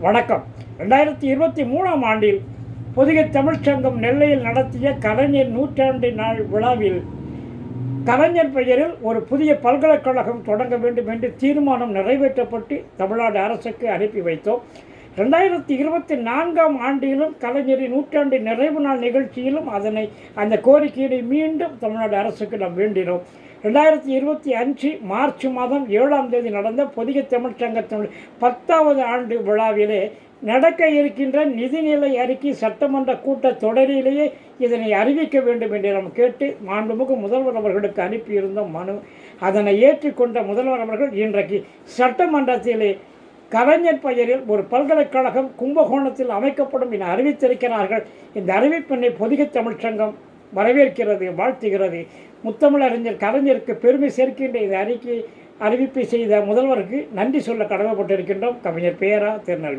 வணக்கம். ரெண்டாயிரத்தி இருபத்தி மூணாம் ஆண்டில் புதிய தமிழ்ச்சங்கம் நெல்லையில் நடத்திய கலைஞர் நூற்றாண்டு நாள் விழாவில் கலைஞர் பெயரில் ஒரு புதிய பல்கலைக்கழகம் தொடங்க வேண்டும் என்று தீர்மானம் நிறைவேற்றப்பட்டு தமிழ்நாடு அரசுக்கு அனுப்பி வைத்தோம். ரெண்டாயிரத்தி இருபத்தி நான்காம் ஆண்டிலும் கலைஞரின் நூற்றாண்டு நிறைவு நாள் நிகழ்ச்சியிலும் அதனை அந்த கோரிக்கையை மீண்டும் தமிழ்நாடு அரசுக்கு நாம் வேண்டினோம். ரெண்டாயிரத்தி இருபத்தி அஞ்சு மார்ச் மாதம் ஏழாம் தேதி நடந்த பொதிகை தமிழ்ச்சங்கத்தின் பத்தாவது ஆண்டு விழாவிலே நடக்க இருக்கின்ற நிதிநிலை அறிக்கை சட்டமன்ற கூட்ட தொடரிலேயே இதனை அறிவிக்க வேண்டும் என்று நாம் கேட்டு மாண்புமிகு முதல்வர் அவர்களுக்கு அனுப்பியிருந்த மனு அதனை ஏற்றுக்கொண்ட முதல்வர் அவர்கள் இன்றைக்கு சட்டமன்றத்திலே கலைஞர் பெயரில் ஒரு பல்கலைக்கழகம் கும்பகோணத்தில் அமைக்கப்படும் என அறிவித்திருக்கிறார்கள். இந்த அறிவிப்பினை பொதிகை தமிழ்ச்சங்கம் வரவேற்கிறது வாழ்த்துகிறது. முத்தமிழறிஞர் கலைஞருக்கு பெருமை சேர்க்கின்ற இந்த அறிக்கை அறிவிப்பை செய்த முதல்வருக்கு நன்றி சொல்ல கடமைப்பட்டிருக்கின்றோம். கவிஞர் பேரா திருநெல்வேலி.